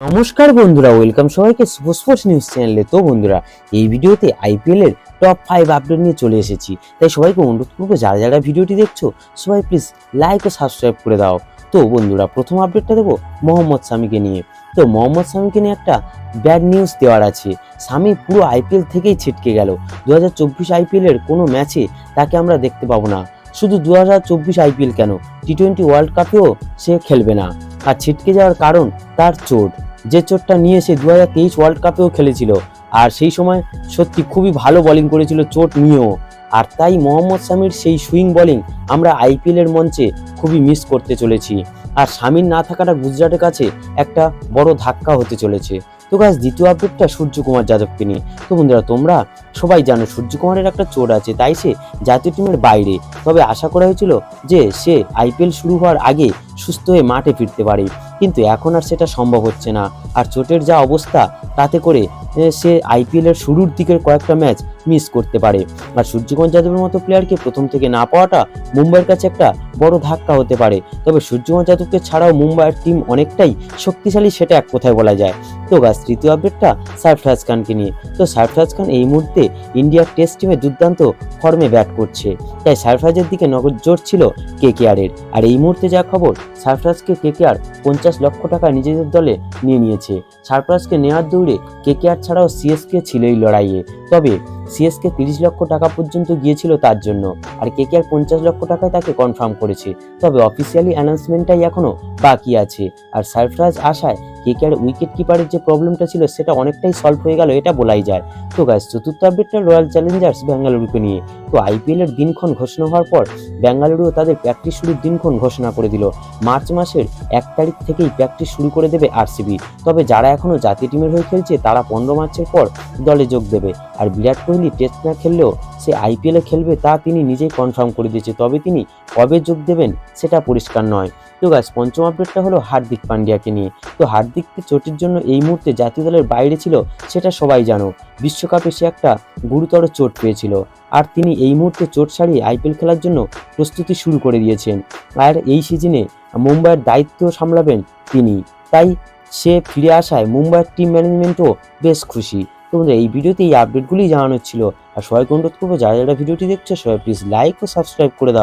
নমস্কার বন্ধুরা, ওয়েলকাম সবাইকে সুপার স্পোর্টস নিউজ চ্যানেলে। তো বন্ধুরা, এই ভিডিওতে আইপিএল এর টপ ফাইভ আপডেট নিয়ে চলে এসেছি। তাই সবাইকে অনুরোধ করব, যারা যারা ভিডিওটি দেখছ, সবাই প্লিজ লাইক ও সাবস্ক্রাইব করে দাও। তো বন্ধুরা, প্রথম আপডেটটা দেবো মোহাম্মদ সামিকে নিয়ে। তো মোহাম্মদ সামিকে নিয়ে একটা ব্যাড নিউজ দেওয়ার আছে। সামি পুরো আইপিএল থেকেই ছিটকে গেল। দু হাজার চব্বিশ আইপিএল এর কোনো ম্যাচে তাকে আমরা দেখতে পাবো না। শুধু দু হাজার চব্বিশ আইপিএল কেন? টি টোয়েন্টি ওয়ার্ল্ড কাপেও সে খেলবে না। আর ছিটকে যাওয়ার কারণ তার চোট। যে চোটটা নিয়ে সে দু হাজার তেইশ ওয়ার্ল্ড কাপেও খেলেছিল। আর সেই সময় সত্যি খুবই ভালো বোলিং করেছিল চোট নিয়েও। আর তাই মোহাম্মদ শামির সেই সুইং বোলিং আমরা আইপিএলের মঞ্চে খুবই মিস করতে চলেছি। আর শামির না থাকাটা গুজরাটের কাছে একটা বড় ধাক্কা হতে চলেছে। তো গাছ দ্বিতীয় আপডেটটা সূর্যকুমার যাদবকে নিয়ে। তো বন্ধুরা, তোমরা সবাই জানো সূর্যকুমারের একটা চোট আছে, তাই সে জাতীয় টিমের বাইরে। তবে আশা করা হয়েছিল যে সে আইপিএল শুরু হওয়ার আগে সুস্থ হয়ে মাঠে ফিরতে পারে। কিন্তু এখন আর সেটা সম্ভব হচ্ছে না। আর চোটের যা অবস্থা, তাতে করে সে আইপিএল এর শুরুর দিকের কয়েকটা ম্যাচ মিস করতে পারে। আর সূর্যকুমার যাদবের মতো প্লেয়ারকে প্রথম থেকে না পাওয়াটা মুম্বাইয়ের কাছে একটা বড় ধাক্কা হতে পারে। তবে সূর্যকুমার যাদবকে ছাড়াও মুম্বাইয়ের টিম অনেকটাই শক্তিশালী সেটা এক কথায় বলা যায়। তো গাছ তৃতীয় আপডেটটা সারফরাজ খানকে নিয়ে। তো সারফরাজ খান এই মুহূর্তে ইন্ডিয়ার টেস্ট টিমে দুর্দান্ত ফর্মে ব্যাট করছে। তাই সারফরাজের দিকে নজর ছিল কে কেয়ারের আর এই মুহূর্তে যা খবর সারফরাজকে কে কেয়ার পঞ্চাশ লক্ষ টাকা নিজেদের দলে নিয়ে নিয়েছে। সারফরাজকে নেওয়ার দৌড়ে কে কেয়ার ছাড়াও সিএসকে ছিল এই লড়াইয়ে। তবে সিএসকে তিরিশ লক্ষ টাকা পর্যন্ত গিয়েছিল তার জন্য, আর কে আর পঞ্চাশ লক্ষ টাকায় তাকে কনফার্ম করেছে। তবে অফিসিয়ালি অ্যানাউন্সমেন্টটাই এখনও বাকি আছে। আর সারফরাজ আশায় কে কেয়ার উইকেট কিপারের যে প্রবলেমটা ছিল সেটা অনেকটাই সলভ হয়ে গেল, এটা বলাই যায়। তো গাছ চতুর্থ আপডেটটা রয়্যাল চ্যালেঞ্জার্স বেঙ্গালুরুকে নিয়ে। তো আইপিএল এর দিনক্ষণ ঘোষণা হওয়ার পর বেঙ্গালুরুও তাদের প্র্যাকটিস শুরুর দিনক্ষণ ঘোষণা করে দিল। মার্চ মাসের এক তারিখ থেকেই প্র্যাকটিস শুরু করে দেবে আরসিবি তবে যারা এখনও জাতীয় টিমের হয়ে খেলছে, তারা পনেরো মার্চের পর দলে যোগ দেবে। আর বিরাট কোহলি টেস্ট না খেললেও সে আইপিএলে খেলবে তা তিনি নিজেই কনফার্ম করে দিয়েছে। তবে তিনি কবে যোগ দেবেন সেটা পরিষ্কার নয়। তো গাছ পঞ্চম আপডেটটা হলো হার্দিক পান্ডিয়াকে নিয়ে। তো হার্দিককে চোটের জন্য এই মুহূর্তে জাতীয় দলের বাইরে ছিল সেটা সবাই জানো। বিশ্বকাপে সে একটা গুরুতর চোট পেয়েছিল। আর তিনি এই মুহূর্তে চোট সারিয়ে আইপিএল খেলার জন্য প্রস্তুতি শুরু করে দিয়েছেন। আর এই সিজনে মুম্বাইয়ের দায়িত্ব সামলাবেন তিনি। তাই সে ফিরে আসায় মুম্বাইয়ের টিম ম্যানেজমেন্টও বেশ খুশি। তো বন্ধুরা, এই ভিডিওতে এই আপডেটগুলি জানানোর ছিল। আর সবাইকে অনুরোধ করব যারা যারা ভিডিওটি দেখছ সবাই প্লিজ লাইক ও সাবস্ক্রাইব করে দাও।